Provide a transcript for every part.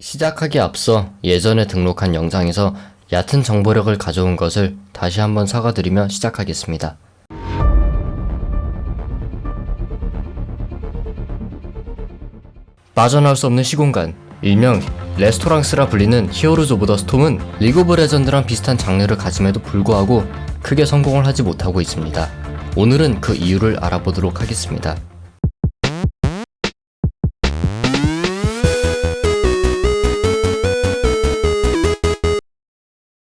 시작하기에 앞서 예전에 등록한 영상에서 얕은 정보력을 가져온 것을 다시 한번 사과드리며 시작하겠습니다. 빠져나올 수 없는 시공간, 일명 레스토랑스라 불리는 히어로즈 오브 더 스톰은 리그 오브 레전드랑 비슷한 장르를 가짐에도 불구하고 크게 성공을 하지 못하고 있습니다. 오늘은 그 이유를 알아보도록 하겠습니다.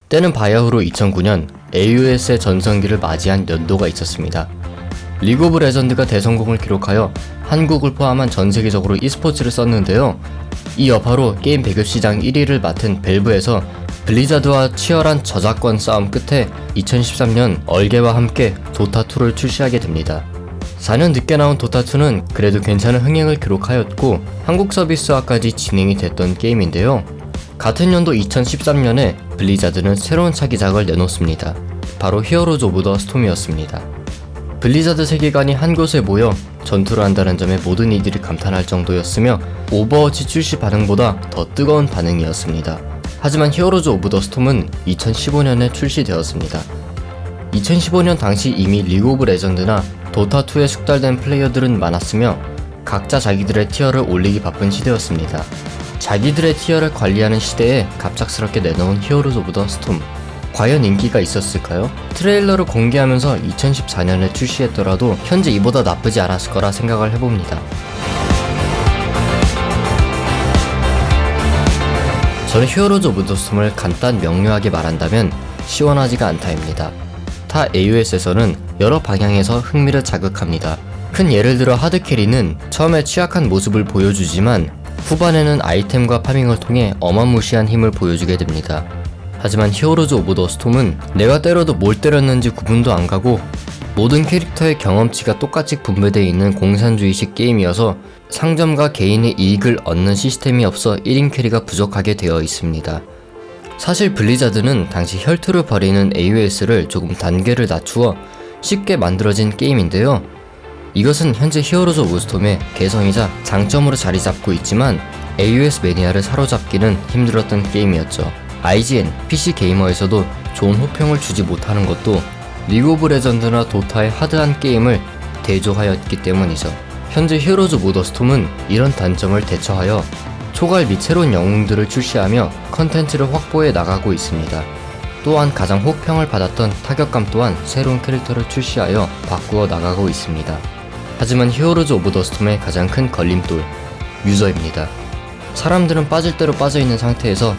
때는 바야흐로 2009년 AUS의 전성기를 맞이한 연도가 있었습니다. 리그 오브 레전드가 대성공을 기록하여 한국을 포함한 전 세계적으로 e스포츠를 썼는데요. 이 여파로 게임 배급 시장 1위를 맡은 벨브에서 블리자드와 치열한 저작권 싸움 끝에 2013년 얼개와 함께 도타2를 출시하게 됩니다. 4년 늦게 나온 도타2는 그래도 괜찮은 흥행을 기록하였고 한국 서비스화까지 진행이 됐던 게임인데요. 같은 연도 2013년에 블리자드는 새로운 차기작을 내놓습니다. 바로 히어로즈 오브 더 스톰이었습니다. 블리자드 세계관이 한 곳에 모여 전투를 한다는 점에 모든 이들이 감탄할 정도였으며 오버워치 출시 반응보다 더 뜨거운 반응이었습니다. 하지만 히어로즈 오브 더 스톰은 2015년에 출시되었습니다. 2015년 당시 이미 리그 오브 레전드나 도타2에 숙달된 플레이어들은 많았으며 각자 자기들의 티어를 올리기 바쁜 시대였습니다. 자기들의 티어를 관리하는 시대에 갑작스럽게 내놓은 히어로즈 오브 더 스톰. 과연 인기가 있었을까요? 트레일러를 공개하면서 2014년에 출시했더라도 현재 이보다 나쁘지 않았을 거라 생각을 해봅니다. 저는 히어로즈 오브 더 스톰을 간단 명료하게 말한다면 시원하지가 않다입니다. 타 AUS에서는 여러 방향에서 흥미를 자극합니다. 큰 예를 들어 하드캐리는 처음에 취약한 모습을 보여주지만 후반에는 아이템과 파밍을 통해 어마무시한 힘을 보여주게 됩니다. 하지만 히어로즈 오브 더 스톰은 내가 때려도 뭘 때렸는지 구분도 안 가고 모든 캐릭터의 경험치가 똑같이 분배되어 있는 공산주의식 게임이어서 상점과 개인의 이익을 얻는 시스템이 없어 1인 캐리가 부족하게 되어 있습니다. 사실 블리자드는 당시 혈투를 벌이는 AOS를 조금 단계를 낮추어 쉽게 만들어진 게임인데요. 이것은 현재 히어로즈 오브 스톰의 개성이자 장점으로 자리 잡고 있지만 AOS 매니아를 사로잡기는 힘들었던 게임이었죠. IGN, PC 게이머에서도 좋은 호평을 주지 못하는 것도 리그 오브 레전드나 도타의 하드한 게임을 대조하였기 때문이죠. 현재 히어로즈 오브 더 스톰은 이런 단점을 대처하여 초갈 및 새로운 영웅들을 출시하며 컨텐츠를 확보해 나가고 있습니다. 또한 가장 호평을 받았던 타격감 또한 새로운 캐릭터를 출시하여 바꾸어 나가고 있습니다. 하지만 히어로즈 오브 더 스톰의 가장 큰 걸림돌, 유저입니다. 사람들은 빠질 대로 빠져있는 상태에서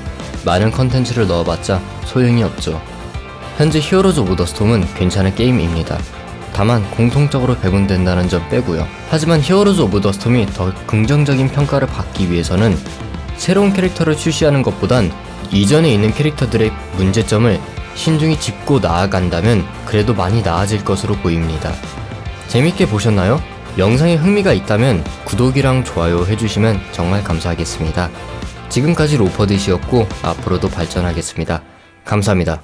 많은 컨텐츠를 넣어봤자 소용이 없죠. 현재 히어로즈 오브 더 스톰은 괜찮은 게임입니다. 다만 공통적으로 배분된다는 점 빼고요. 하지만 히어로즈 오브 더 스톰이 더 긍정적인 평가를 받기 위해서는 새로운 캐릭터를 출시하는 것보단 이전에 있는 캐릭터들의 문제점을 신중히 짚고 나아간다면 그래도 많이 나아질 것으로 보입니다. 재밌게 보셨나요? 영상에 흥미가 있다면 구독이랑 좋아요 해주시면 정말 감사하겠습니다. 지금까지 로퍼드시였고 앞으로도 발전하겠습니다. 감사합니다.